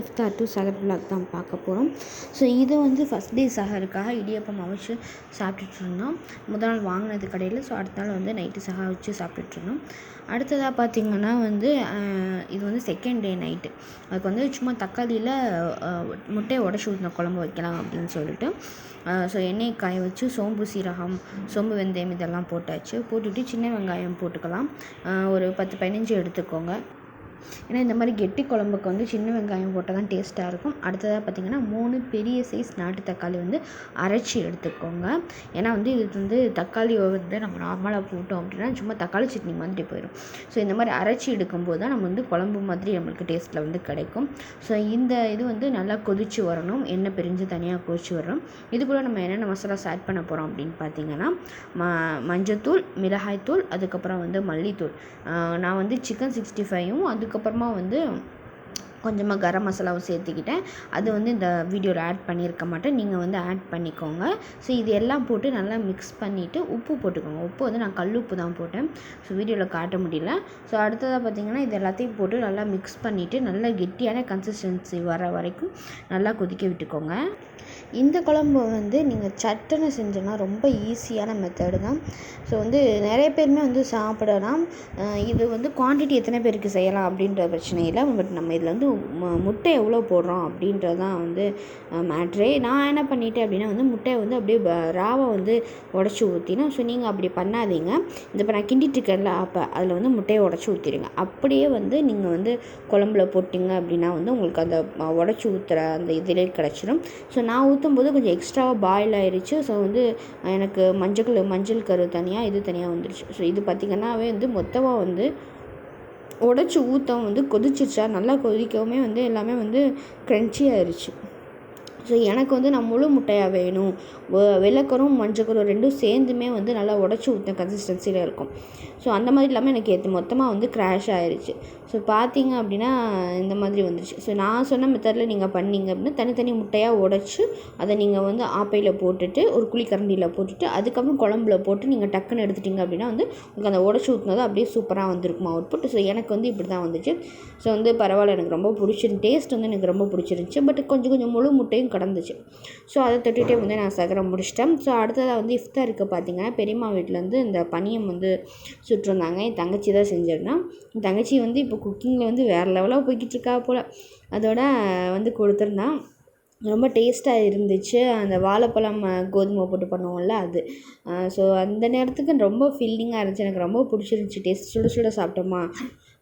இஃப்தார் to சகர் black தான் பார்க்க போகிறோம் ஸோ இது வந்து ஃபஸ்ட் டே சகருக்காக இடியப்பம் அவிச்சு சாப்பிட்டுட்டு இருந்தோம் முதல் நாள் வாங்கினது கடையில் ஸோ அடுத்த நாள் வந்து நைட்டு சகா வச்சு சாப்பிட்டுட்டு இருந்தோம் அடுத்ததாக பார்த்திங்கன்னா வந்து இது வந்து செகண்ட் டே நைட்டு அதுக்கு வந்து சும்மா தக்காளியில் முட்டையை உடச்சி ஊற்றின குழம்பு வைக்கலாம் அப்படின்னு சொல்லிட்டு ஸோ எண்ணெய் காய வச்சு சோம்பு சீரகம் சோம்பு வெந்தயம் இதெல்லாம் போட்டாச்சு. போட்டுட்டு சின்ன வெங்காயம் போட்டுக்கலாம். ஒரு பத்து பதினஞ்சு எடுத்துக்கோங்க. ஏன்னா இந்த மாதிரி கெட்டி குழம்புக்கு வந்து சின்ன வெங்காயம் போட்டால் தான் டேஸ்ட்டாக இருக்கும். அடுத்ததாக பார்த்திங்கன்னா மூணு பெரிய சைஸ் நாட்டு தக்காளி வந்து அரைச்சி எடுத்துக்கோங்க. ஏன்னா வந்து இது வந்து தக்காளி வந்து நம்ம நார்மலாக போட்டோம் அப்படின்னா சும்மா தக்காளி சட்னி மாதிரி போயிடும் ஸோ இந்த மாதிரி அரைச்சி எடுக்கும்போது தான் நம்ம வந்து குழம்பு மாதிரி நம்மளுக்கு டேஸ்ட்டில் வந்து கிடைக்கும். ஸோ இந்த இது வந்து நல்லா கொதிச்சு வரணும். எண்ணெய் பிரிஞ்சு தனியாக கொதிச்சு வரணும். இது கூட நம்ம என்னென்ன மசாலாஸ் ஆட் பண்ண போகிறோம் அப்படின்னு பார்த்தீங்கன்னா ம மஞ்சத்தூள் மிளகாய்த்தூள் அதுக்கப்புறம் வந்து மல்லித்தூள். நான் வந்து சிக்கன் சிக்ஸ்டி ஃபைவும் அதுக்கப்புறமா வந்து கொஞ்சமாக கரம் மசாலாவும் சேர்த்துக்கிட்டேன். அது வந்து இந்த வீடியோவில் ஆட் பண்ணியிருக்க மாட்டேன். நீங்கள் வந்து ஆட் பண்ணிக்கோங்க. ஸோ இது எல்லாம் போட்டு நல்லா மிக்ஸ் பண்ணிவிட்டு உப்பு போட்டுக்கோங்க. உப்பு வந்து நான் கல் உப்பு தான் போட்டேன். ஸோ வீடியோவில் காட்ட முடியல. ஸோ அடுத்ததாக பார்த்தீங்கன்னா இது எல்லாத்தையும் போட்டு நல்லா மிக்ஸ் பண்ணிவிட்டு நல்லா கெட்டியான கன்சிஸ்டன்சி வர வரைக்கும் நல்லா கொதிக்க விட்டுக்கோங்க. இந்த குழம்பு வந்து நீங்கள் சட்டுன்னு செஞ்சோன்னா ரொம்ப ஈஸியான மெத்தடு தான். ஸோ வந்து நிறைய பேருமே வந்து சாப்பிடலாம். இது வந்து குவான்டிட்டி எத்தனை பேருக்கு செய்யலாம் அப்படின்ற பிரச்சனை இல்லை பட் நம்ம இதில் வந்து முட்டை எவ்வளோ போடுறோம் அப்படின்றது தான் வந்து மேட்ரே நான் என்ன பண்ணிட்டேன் அப்படின்னா வந்து முட்டையை வந்து அப்படியே ராவை வந்து உடச்சி ஊற்றினேன் ஸோ நீங்கள் அப்படி பண்ணாதீங்க. இந்த இப்போ நான் கிண்டிட்டு இருக்கேன்ல அப்போ அதில் வந்து முட்டையை உடச்சி ஊற்றிடுங்க அப்படியே வந்து நீங்கள் வந்து குழம்புல போட்டிங்க அப்படின்னா வந்து உங்களுக்கு அந்த உடச்சி ஊற்றுற அந்த இதிலே கிடச்சிடும் ஸோ நான் ஊற்றும் போது கொஞ்சம் எக்ஸ்ட்ராவாக பாயில் ஆயிடுச்சு ஸோ வந்து எனக்கு மஞ்சள் மஞ்சள் கரு தனியாக இது தனியாக வந்துருச்சு. ஸோ இது பார்த்திங்கன்னாவே வந்து மொத்தமாக வந்து உடச்சி ஊற்றம் வந்து கொதிச்சிருச்சா. நல்லா கொதிக்கவுமே வந்து எல்லாமே வந்து க்ரன்ச்சி ஆயிடுச்சு ஸோ எனக்கு வந்து நான் முழு முட்டையாக வேணும். வெள்ளைக்கரும் மஞ்சக்கரும் ரெண்டும் சேர்ந்துமே வந்து நல்லா உடச்சி ஊற்றின கன்சிஸ்டன்சியில் இருக்கும். ஸோ அந்த மாதிரி இல்லாமல் எனக்கு ஏற்று மொத்தமாக வந்து க்ராஷ் ஆயிருச்சு. ஸோ பார்த்தீங்க அப்படின்னா இந்த மாதிரி வந்துருச்சு. ஸோ நான் சொன்ன மெத்தடில் நீங்கள் பண்ணீங்க அப்படின்னா தனித்தனி முட்டையாக உடச்சி அதை நீங்கள் வந்து ஆப்பையில் போட்டுட்டு ஒரு குழிக்கரண்டியில் போட்டுட்டு அதுக்கப்புறம் குழம்புல போட்டு நீங்கள் டக்குன்னு எடுத்துட்டீங்க அப்படின்னா வந்து உங்களுக்கு அந்த உடச்சி ஊற்றினது அப்படியே சூப்பராக வந்திருக்கும் அவுட்புட் ஸோ எனக்கு வந்து இப்படி தான் வந்துச்சு. ஸோ வந்து பரவாயில்ல. எனக்கு ரொம்ப பிடிச்சிருந்து டேஸ்ட் வந்து எனக்கு ரொம்ப பிடிச்சிருந்துச்சி. பட் கொஞ்சம் கொஞ்சம் முழு முட்டையும் கடந்துச்சு. ஸோ அதை தொட்டுகிட்டே வந்து நான் சகரம் முடிச்சிட்டேன். ஸோ அடுத்ததாக வந்து இஃப்தாருக்கு பார்த்தீங்கன்னா பெரியம்மா வீட்டிலேருந்து இந்த பனியம் வந்து சுட்டிருந்தாங்க. என் தங்கச்சி தான் செஞ்சிருந்தான் என் தங்கச்சி வந்து இப்போ குக்கிங்கில் வந்து வேறு லெவலாக போய்கிட்டு இருக்கா போல். அதோட வந்து கொடுத்துருந்தான் ரொம்ப டேஸ்ட்டாக இருந்துச்சு. அந்த வாழைப்பழம் கோதுமை போட்டு பண்ணுவோம்ல அது. ஸோ அந்த நேரத்துக்கு ரொம்ப ஃபீல்டிங்காக இருந்துச்சு. எனக்கு ரொம்ப பிடிச்சிருந்துச்சி. டேஸ்ட் சுட சுட சாப்பிட்டோமா.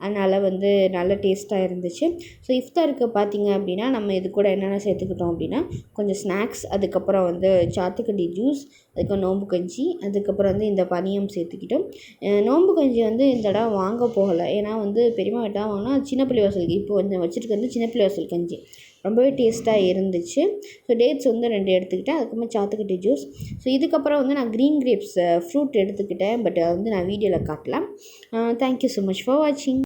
அதனால் வந்து நல்ல டேஸ்ட்டாக இருந்துச்சு. ஸோ இஃப்தாருக்கு பார்த்திங்க அப்படின்னா நம்ம இது கூட என்னென்ன சேர்த்துக்கிட்டோம் அப்படின்னா கொஞ்சம் ஸ்நாக்ஸ் அதுக்கப்புறம் வந்து சாத்துக்கடி ஜூஸ் அதுக்கப்புறம் நோம்பு கஞ்சி அதுக்கப்புறம் வந்து இந்த பனியம் சேர்த்துக்கிட்டோம். நோம்பு கஞ்சி வந்து இந்த தடவை வாங்க போகலை. ஏன்னா வந்து பெரியம்மா வீட்டா வாங்கினா சின்ன பிள்ளை வாசல் இப்போ கொஞ்சம் வச்சுருக்கிறது சின்ன பிள்ளை வாசல் கஞ்சி. ரொம்பவே டேஸ்ட்டாக இருந்துச்சு. ஸோ டேட்ஸ் வந்து ரெண்டு எடுத்துக்கிட்டேன். அதுக்கப்புறம் சாத்துக்கட்டி ஜூஸ் ஸோ இதுக்கப்புறம் வந்து நான் க்ரீன் கிரேப்ஸ் ஃப்ரூட் எடுத்துக்கிட்டேன். பட் வந்து நான் வீடியோவில் காட்டலாம் தேங்க்யூ ஸோ மச் ஃபார் வாட்சிங்